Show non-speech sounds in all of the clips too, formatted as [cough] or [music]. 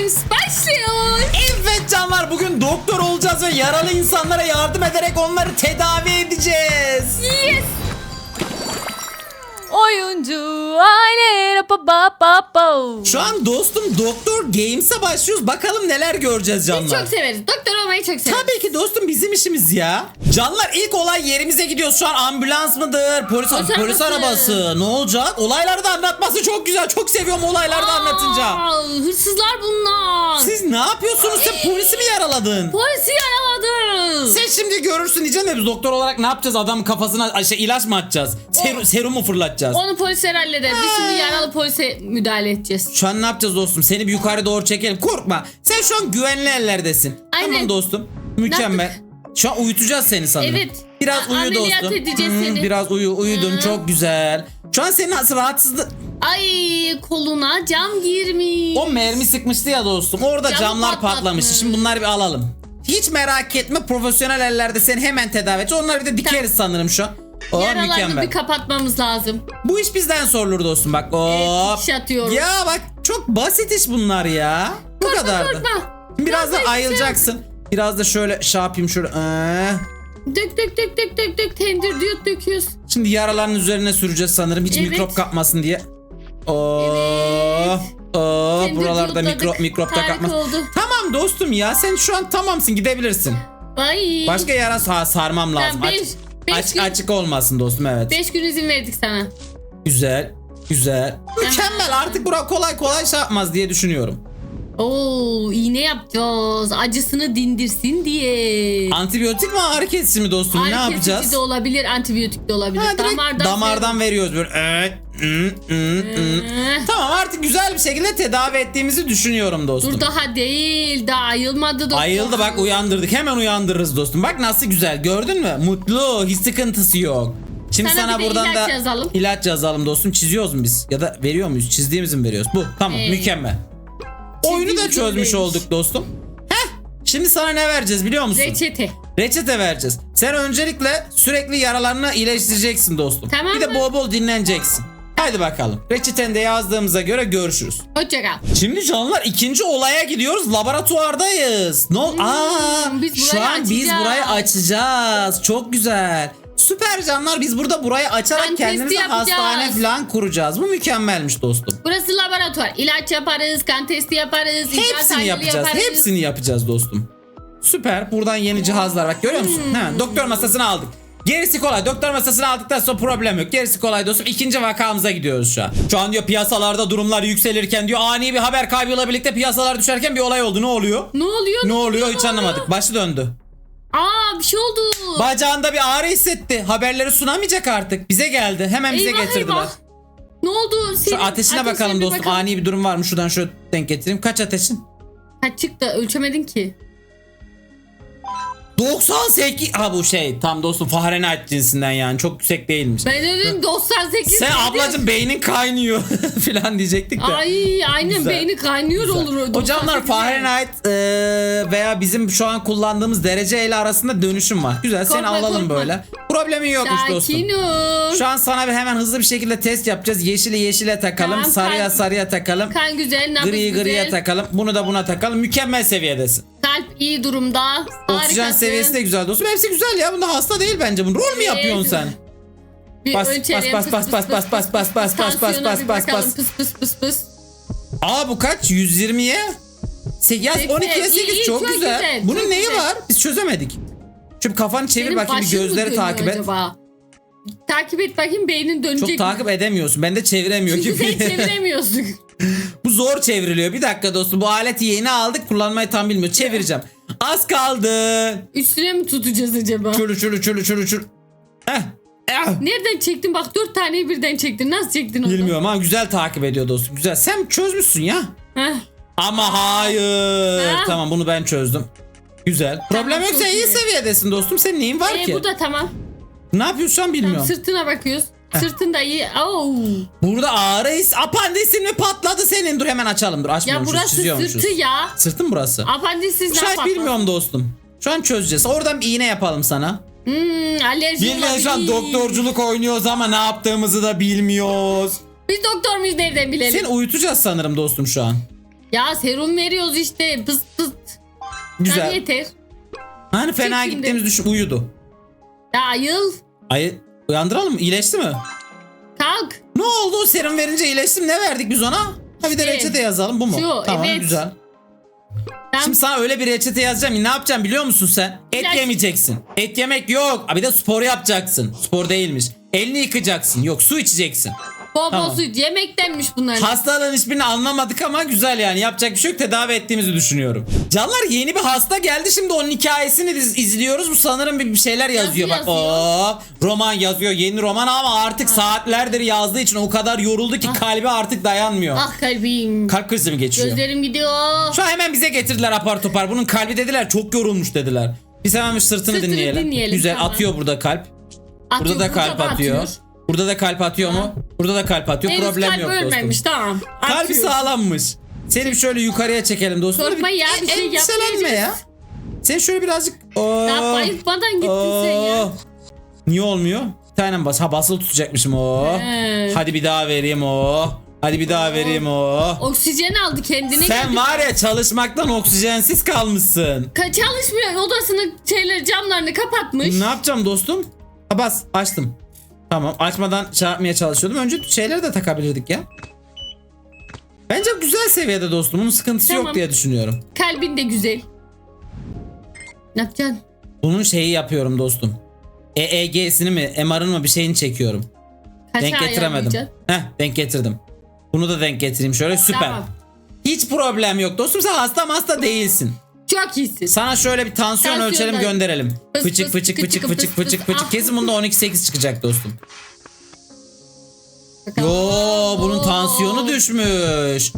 Games başlıyor. Evet canlar bugün doktor olacağız ve yaralı insanlara yardım ederek onları tedavi edeceğiz. Yes. Oyuncu aile pa pa pa pa. Şu an dostum Doktor Games'e başlıyoruz. Bakalım neler göreceğiz Biz canlar. çok severiz. Doktor olmayı çok severiz. Tabii ki dostum bizim işimiz ya. Canlar ilk olay yerimize gidiyoruz. Şu an ambulans mıdır? Polis, Polis polis, arabası. arabası. Ne olacak? Olayları da anlatması çok güzel. Çok seviyorum olayları da anlatınca. Aa, hırsızlar bunlar. Siz ne yapıyorsunuz? Sen polisi mi yaraladın? Polisi yaraladı. Sen şimdi görürsün diyeceğim de biz doktor olarak ne yapacağız? Adamın kafasına şey, ilaç mı atacağız? Seru, serum mu fırlatacağız? Onu polisler halleder. Biz şimdi yaralı polise müdahale edeceğiz. Şu an ne yapacağız dostum? Seni bir yukarı doğru çekelim. Korkma. Sen şu an güvenli ellerdesin. Aynen. Tamam dostum. Mükemmel. Şu an uyutacağız seni sanırım. Evet. Biraz A- uyu ameliyat dostum. edeceğiz Hmm, seni. Biraz uyu. Uyudun. Hı. Çok güzel. Şu an senin nasıl rahatsızlık... Ay koluna cam girmiş. O mermi sıkmıştı ya dostum. Orada Camı camlar patlatmış. patlamıştı. Şimdi bunları bir alalım. Hiç merak etme. Profesyonel ellerde seni hemen tedavi edeceğiz. Onları bir de dikeriz sanırım şu an. Yaralarını mükemmel. bir kapatmamız lazım. Bu iş bizden sorulur dostum bak. Hop. dikiş atıyoruz. Ya bak çok basit iş bunlar ya. Bu kadar da. Korkma. Biraz da Korkma, ayılacaksın. Biraz da şöyle şey yapayım şöyle. Ee. Dök dök dök dök dök dök tendir diyor döküyoruz. Şimdi yaraların üzerine süreceğiz sanırım. Hiç Evet. mikrop kapmasın diye. Oo. Evet. Oo, Tendir buralarda mikrop mikrop da Harika oldu. Tamam dostum ya sen şu an tamamsın gidebilirsin. Ay. Başka yara sa- sarmam lazım. Tamam, beş- Aç- beş aç- gün- açık olmasın dostum evet. 5 gün izin verdik sana. Güzel. Güzel. Mükemmel artık bura kolay kolay şey yapmaz diye düşünüyorum. Oo iğne yapacağız. Acısını dindirsin diye. Antibiyotik mi ağrı kesici mi dostum ne Ağrı kesici yapacağız? de olabilir, antibiyotik de olabilir. Ha, direkt damardan, damardan veriyoruz böyle. Evet. Ee, Tamam artık güzel bir şekilde tedavi ettiğimizi düşünüyorum dostum. Dur daha değil. Daha ayılmadı doktor. Ayıldı bak uyandırdık. Hemen uyandırırız dostum. Bak nasıl güzel gördün mü? Mutlu hiç sıkıntısı yok. Şimdi Sana sana, bir de buradan ilaç da yazalım. ilaç yazalım dostum. Çiziyoruz mu biz? Ya da veriyor muyuz? Çizdiğimizi mi veriyoruz? Bu. Tamam Ee, mükemmel. Oyunu da çizdiğimizi çözmüş vermiş. olduk dostum. Heh. Şimdi sana ne vereceğiz biliyor musun? Reçete. Reçete vereceğiz. Sen öncelikle sürekli yaralarını iyileştireceksin dostum. Tamam bir de mı? bol bol dinleneceksin. Haydi bakalım. Reçetende yazdığımıza göre görüşürüz. Hoşça kal. Şimdi canlar ikinci olaya gidiyoruz. Laboratuvardayız. Ne ol? Aa, Hmm, biz şu an biz açacağız. burayı açacağız. Çok güzel. Süper canlar biz burada burayı açarak Kan testi kendimize yapacağız. hastane falan kuracağız. Bu mükemmelmiş dostum. Burası laboratuvar. İlaç yaparız, kan testi yaparız, Hepsini tahlili yapacağız. yaparız. Hepsini yapacağız dostum. Süper. Buradan yeni cihazlar bak görüyor musun? Hmm. Hemen doktor masasını aldık. Gerisi kolay. Doktor masasını aldıktan sonra problem yok. Gerisi kolay dostum. İkinci vakamıza gidiyoruz şu an. Şu an diyor piyasalarda durumlar yükselirken diyor ani bir haber kaybıyla birlikte piyasalar düşerken bir olay oldu. Ne oluyor? Ne oluyor? Ne oluyor hiç anlamadık. Başı döndü. Aa bir şey oldu. Bacağında bir ağrı hissetti. Haberleri sunamayacak artık. Bize geldi. Hemen bize Eyvah, getirdiler. eyvah. Ne oldu? Şu Senin ateşine bakalım dostum. Ani bir durum var mı? Şuradan şöyle denk getireyim. Kaç ateşin? Kaç çıktı? Ölçemedin ki. 98. Ha bu şey tam dostum Fahrenheit cinsinden yani. Çok yüksek değilmiş. Ben dedim 98 Sen dedim. ablacım beynin kaynıyor [laughs] falan diyecektik de. Ay aynen Güzel. beyni kaynıyor Güzel. olur. Hocamlar 98. Fahrenheit e, veya bizim şu an kullandığımız derece ile arasında dönüşüm var. Güzel seni Korkma, alalım korkma. böyle. Problemin yokmuş dostum. Sakin ol. Şu an sana bir hemen hızlı bir şekilde test yapacağız. Yeşili yeşile takalım, Tamam, sarıya kan- sarıya takalım. Kan güzel, Gri güzel. griye takalım. Bunu da buna takalım. Mükemmel seviyedesin. Kalp iyi durumda. Oksijen Harikasın. seviyesi de güzel dostum. Hepsi güzel ya. Bunda hasta değil bence. Bunu rol mü yapıyorsun sen? Bir Bas, ölçelim. bas, bas, bas, bas, bas, bas, bas, bas, bas, tansiyona bas, bir bas, bakalım. bas. Pıs pıs pıs pıs. Aa bu kaç? 120'ye? Se- Yaz Seksen. 12'ye 8 İyi, iyi, çok, çok güzel. güzel, Bunun çok neyi güzel. var? Biz çözemedik. Şimdi kafanı çevir Senin bakayım bir mı gözleri dönüyor takip et. Acaba? Takip et bakayım beynin dönecek Çok mi? takip edemiyorsun. Ben de çeviremiyor Çünkü gibi. sen [laughs] çeviremiyorsun. Bu zor çevriliyor. Bir dakika dostum. Bu aleti yeni aldık. Kullanmayı tam bilmiyor. Çevireceğim. Az kaldı. Üstüne mi tutacağız acaba? Çürü çürü çürü çürü çürü. Heh. Eh. Nereden çektin? Bak dört taneyi birden çektin. Nasıl çektin onu? Bilmiyorum ama güzel takip ediyor dostum. Güzel. Sen çözmüşsün ya. Heh. Ama hayır. Ha? Tamam bunu ben çözdüm. Güzel. Problem yok sen iyi seviyedesin dostum. Senin neyin var Ee, ki? bu da tamam. Ne yapıyorsun bilmiyorum. Tamam sırtına bakıyoruz. Sırtın da iyi. Oo. Burada ağrı his. Apandisin mi patladı senin? Dur hemen açalım. Dur Ya açmıyormuşuz. burası çiziyormuşuz. sırtı ya. Sırtın burası. Şu an yapalım? bilmiyorum dostum. Şu an çözeceğiz. Oradan bir iğne yapalım sana. Hmm, alerji Bilmeyen şu an olabilir. doktorculuk oynuyoruz ama ne yaptığımızı da bilmiyoruz. Biz doktor muyuz nereden bilelim? Seni uyutacağız sanırım dostum şu an. Ya serum veriyoruz işte. Pıs pıs. Güzel. Tabii yeter. Hani fena şimdi. gittiğimiz düşün uyudu. Ya ayıl. Ay uyandıralım mı? İyileşti mi? Kalk. Ne oldu? Serum verince iyileştim. Ne verdik biz ona? Ha bir de İşte, reçete yazalım. Bu mu? şu, tamam evet. güzel. Sen Şimdi sana öyle bir reçete yazacağım. Ne yapacaksın biliyor musun sen? Et İlaç- yemeyeceksin. Et yemek yok. Ha bir de spor yapacaksın. Spor değilmiş. Elini yıkacaksın. Yok su içeceksin. Bol bol Tamam. su iç. Yemektenmiş bunlar. Hastalığın hiçbirini anlamadık ama güzel yani. Yapacak bir şey yok. Tedavi ettiğimizi düşünüyorum. Canlar yeni bir hasta geldi. Şimdi onun hikayesini iz- izliyoruz. Bu sanırım bir bir şeyler yazıyor. Bak yazıyor? o roman yazıyor. Yeni roman ama artık saatlerdir yazdığı için o kadar yoruldu ki kalbi artık dayanmıyor. Ah kalbim. Kalp krizi mi geçiriyor? Gözlerim gidiyor. Şu an hemen bize getirdiler apar topar. Bunun kalbi dediler çok yorulmuş dediler. Biz hemen bir sırtını, Sırtını dinleyelim. dinleyelim, Güzel tamam. atıyor burada kalp. Atıyor, Burada da kalp atıyor. Burada da kalp atıyor mu? Burada da kalp atıyor. Henüz Problem kalp yok ölmemiş dostum. tamam. Kalbi Atıyor. sağlammış. Seni şöyle yukarıya çekelim dostum. Korkma ya, bir şey endişelenme ya. yapmayacağız. Sen şöyle birazcık... Oo, Ya bayıltmadan gittin sen ya. oo. Niye olmuyor? Bir tane bas. Ha basılı tutacakmışım o. He. Hadi bir daha vereyim o. Hadi bir daha vereyim o. Oksijen aldı kendine. Sen geldi. var ya çalışmaktan oksijensiz kalmışsın. Ka- çalışmıyor odasının şeyleri camlarını kapatmış. Ne yapacağım dostum? Ha bas açtım. Tamam açmadan şey yapmaya çalışıyordum. Önce şeyleri de takabilirdik ya. Bence güzel seviyede dostum. Bunun sıkıntısı Tamam. yok diye düşünüyorum. Kalbin de güzel. Ne yapacaksın? Bunun şeyi yapıyorum dostum. EEG'sini mi MR'ını mı bir şeyini çekiyorum. Kaça denk getiremedim. ayarlayacaksın? Heh denk getirdim. Bunu da denk getireyim şöyle süper. Tamam. Hiç problem yok dostum sen hasta hasta değilsin. Çok iyisin. Sana şöyle bir tansiyon Tansiyon ölçelim da- gönderelim. Fıs Fıçık fıs, fıçık fıçık fıçık fıs fıçık fıs. fıçık fıçık. Ah. Kesin bunda 12.8 çıkacak dostum. Bakalım. Yo bunun tansiyonu düşmüş.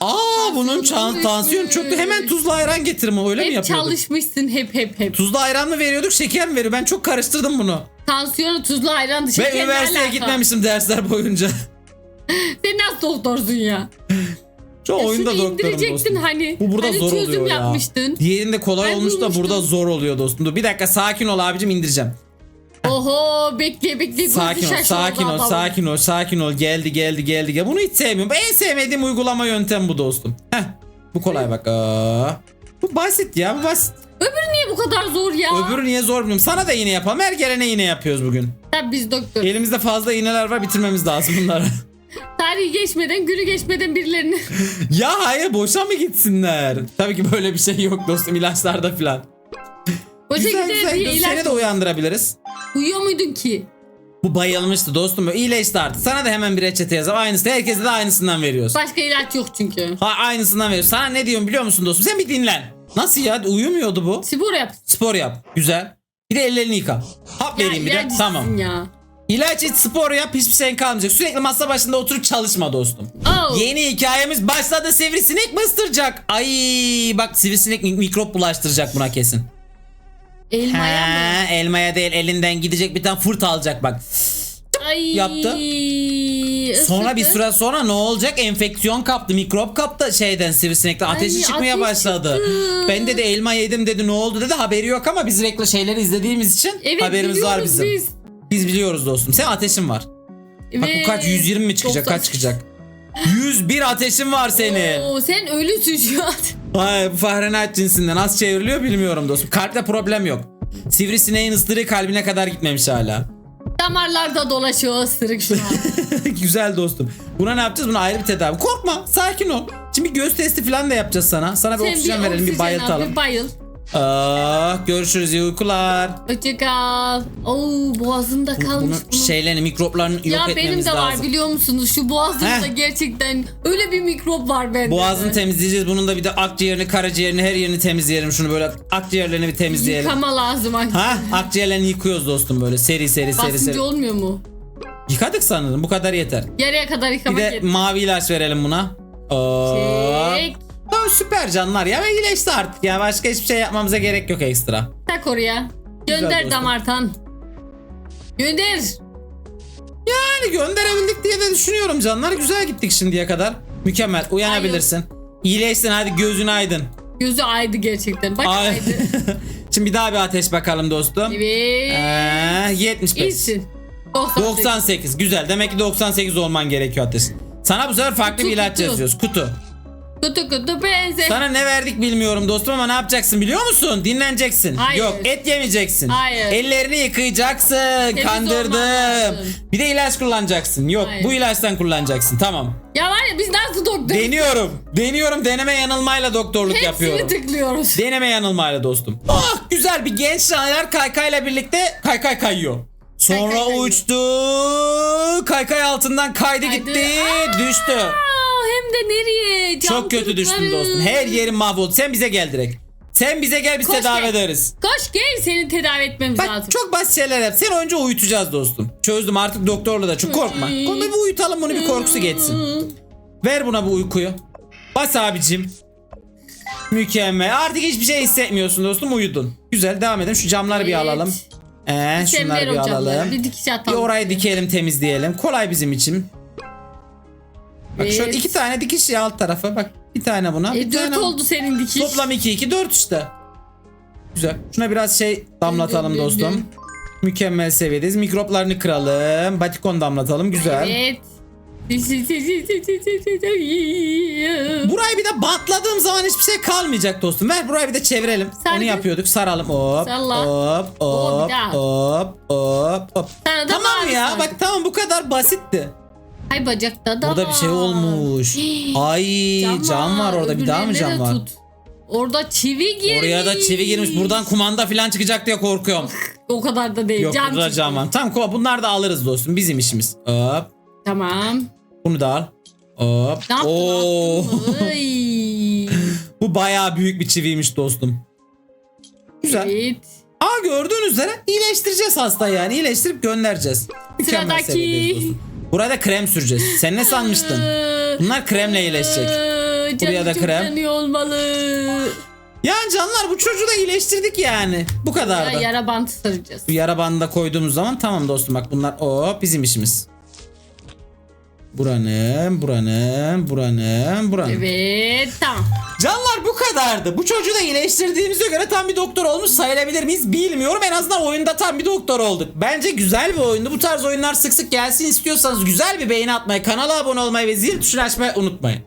Aa bunun çan, düşmüş. tansiyonu çöktü. Hemen tuzlu ayran getirme öyle mi Hep yapıyorduk? çalışmışsın hep hep hep. Tuzlu ayran mı veriyorduk şeker mi veriyor? Ben çok karıştırdım bunu. Tansiyonu tuzlu ayran dışı. Ve üniversiteye gitmemişim dersler boyunca. Sen nasıl doktorsun ya? [laughs] Şu Ya oyunda doktorum dostum. hani. Bu burada Hani zor çözüm oluyor ya. yapmıştın. Diğerinde kolay Ben olmuş da burada zor oluyor dostum. Dur bir dakika sakin ol abicim indireceğim. Oho bekle bekle. Sakin ol, sakin ol, sakin ol, sakin ol. Geldi, geldi, geldi. geldi. Bunu hiç sevmiyorum. En sevmediğim uygulama yöntem bu dostum. Heh. Bu kolay bak. Aa. Bu basit ya, bu basit. Öbürü niye bu kadar zor ya? Öbürü niye zor bilmiyorum. Sana da iğne yapalım. Her gelene iğne yapıyoruz bugün. Tabii biz doktor. Elimizde fazla iğneler var. Bitirmemiz lazım bunları. Tarihi geçmeden günü geçmeden birilerini. [laughs] ya hayır boşa mı gitsinler? Tabii ki böyle bir şey yok dostum ilaçlarda falan. Boşa Güzel gider güzel. diye Dur, ilaç. Seni de uyandırabiliriz. Uyuyor muydun ki? Bu bayılmıştı dostum. İyileşti artık. Sana da hemen bir reçete yazalım. Aynısı. Herkese de aynısından veriyoruz. Başka ilaç yok çünkü. Ha aynısından veriyoruz. Sana ne diyorum biliyor musun dostum? Sen bir dinlen. Nasıl ya? Uyumuyordu bu. Spor yap. Spor yap. Güzel. Bir de ellerini yıka. Hap vereyim bir de. ilaçsın Tamam. Ya. İlaç iç spor yap hiçbir şeyin kalmayacak. Sürekli masa başında oturup çalışma dostum. Oh. Yeni hikayemiz başladı. Sivrisinek mi ısıracak? Ay bak sivrisinek mik- mikrop bulaştıracak buna kesin. Elmaya mı? Ha, elmaya değil elinden gidecek bir tane fırt alacak bak. Ay. yaptı. Sonra bir süre sonra ne olacak? Enfeksiyon kaptı, mikrop kaptı şeyden sivrisinekten. Ateşi Ay, çıkmaya ateş başladı. çıktı. Ben de elma yedim dedi ne oldu dedi haberi yok ama biz reklam şeyleri izlediğimiz için Evet, haberimiz var bizim. Biz. Biz biliyoruz dostum. Sen ateşin var. Bak bu kaç 120 mi çıkacak? Kaç çıkacak? 101 ateşin var senin. Oo, sen ölüsün şu an. Ay bu Fahrenheit cinsinden az çevriliyor bilmiyorum dostum. Kalpte problem yok. Sivrisineğin ısırığı kalbine kadar gitmemiş hala. Damarlarda dolaşıyor o ısırık şu an. [laughs] Güzel dostum. Buna ne yapacağız? Buna ayrı bir tedavi. Korkma, sakin ol. Şimdi bir göz testi falan da yapacağız sana. Sana bir Sen oksijen verelim, bir oksijen al, bayıltalım. bir bayıl. Aa, görüşürüz, iyi uykular. Hoşçakal. Oo boğazında kalmış Bunun bunun. şeylerini, mikroplarını yok ya benim etmemiz de var lazım. biliyor musunuz? Şu boğazımda Heh. gerçekten öyle bir mikrop var bende. Boğazını temizleyeceğiz. Bunun da bir de akciğerini, karaciğerini, her yerini temizleyelim. Şunu böyle akciğerlerini bir temizleyelim. Yıkama lazım. Ha, akciğerlerini yıkıyoruz dostum böyle seri seri seri seri. olmuyor mu? Yıkadık sanırım. Bu kadar yeter. Yarıya kadar Bir yıkamak de yeter. mavi ilaç verelim buna. Oo. Tamam süper canlar ya ve iyileşti artık ya başka hiçbir şey yapmamıza gerek yok ekstra. Tak oraya. Gönder dostum. damartan. Gönder. Yani gönderebildik diye de düşünüyorum canlar güzel gittik şimdiye kadar. Mükemmel uyanabilirsin. İyileşsin hadi gözün aydın. Gözü aydı gerçekten. Bak Ay. aydı. [laughs] Şimdi bir daha bir ateş bakalım dostum. Evet. Ee, 75. İyisin. 98. 98 güzel demek ki 98 olman gerekiyor ateş. Sana bu sefer farklı Kutu, bir ilaç kutu. yazıyoruz kutu. Kutu kutu pense. Sana ne verdik bilmiyorum dostum ama ne yapacaksın biliyor musun? Dinleneceksin. Hayır. Yok et yemeyeceksin. Hayır. Ellerini yıkayacaksın. olman Kandırdım. Bir de ilaç kullanacaksın. Yok Hayır. bu ilaçtan kullanacaksın. Tamam. Ya var ya biz nasıl doktor? Deniyorum. Deniyorum. Deneme yanılmayla doktorluk Hepsini yapıyorum. tıklıyoruz. Deneme yanılmayla dostum. Ah güzel bir genç şair kaykayla birlikte kaykay kayıyor. Sonra Kaykay uçtu. Kaykay altından kaydı, Kaydı. gitti. Aa! Düştü. De nereye? Cam Çok kötü düştün kırıkları. dostum. Her yerin mahvoldu. Sen bize gel direkt. Sen bize gel biz Koş tedavi gel. ederiz. Koş gel seni tedavi etmemiz Bak lazım. çok basit şeyler yap. Seni önce uyutacağız dostum. Çözdüm artık doktorla da çok korkma. Onu bir uyutalım bunu bir korkusu geçsin. Ver buna bu uykuyu. Bas abicim. Mükemmel. Artık hiçbir şey hissetmiyorsun dostum uyudun. Güzel devam edelim. Şu camları bir Evet. alalım. Ee, Sen şunları bir alalım. Bir dikiş Bir atalım. orayı dikelim temizleyelim. Kolay bizim için. Bak şöyle iki tane dikiş ya alt tarafa. Bak bir tane buna. bir E, dört tane oldu senin dikiş. Toplam 2 2 4 işte. Güzel. Şuna biraz şey damlatalım Dön, dön, dostum. dön. Mükemmel seviyedeyiz. Mikroplarını kıralım. Batikon damlatalım. Güzel. Evet. Burayı bir de bantladığım zaman hiçbir şey kalmayacak dostum. Ver burayı bir de çevirelim. Sardı. Onu yapıyorduk. Saralım. Hop. Salla. Hop. Oo, Hop. bir daha. Hop. Hop. Hop. Sana da Tamam mavi ya. sardı. Bak tamam bu kadar basitti. Ay bacakta da Burada bir şey var. olmuş. [gasps] Ay cam, var orada. Bir daha mı öbürlerine cam var? tut. Orada çivi girmiş. Oraya da çivi girmiş. Buradan kumanda falan çıkacak diye korkuyorum. [laughs] O kadar da değil. Yok cam burada çıktı. cam var. Tamam kova bunlar da alırız dostum. Bizim işimiz. Hop. Tamam. Bunu da al. Hop. Ne yaptın? Oo. attın mı? Ay. [laughs] Bu bayağı büyük bir çiviymiş dostum. Güzel. Evet. Aa gördüğünüz üzere iyileştireceğiz hastayı yani. iyileştirip göndereceğiz. Mükemmel Sıradaki. seviyedeyiz dostum. Burada krem süreceğiz. Sen ne sanmıştın? Bunlar kremle iyileşecek. Ee, Buraya da çok krem. yanıyor olmalı. Yani canlar bu çocuğu da iyileştirdik yani. Bu kadar Ya, da. yara bantı saracağız. Bu yara bandına koyduğumuz zaman tamam dostum bak bunlar o bizim işimiz. Buranın, buranın, buranın, buranın. Evet tamam. Canlar bu kadardı. Bu çocuğu da iyileştirdiğimize göre tam bir doktor olmuş sayılabilir miyiz bilmiyorum. En azından oyunda tam bir doktor olduk. Bence güzel bir oyundu. Bu tarz oyunlar sık sık gelsin istiyorsanız güzel bir beğeni atmayı, kanala abone olmayı ve zil tuşunu açmayı unutmayın.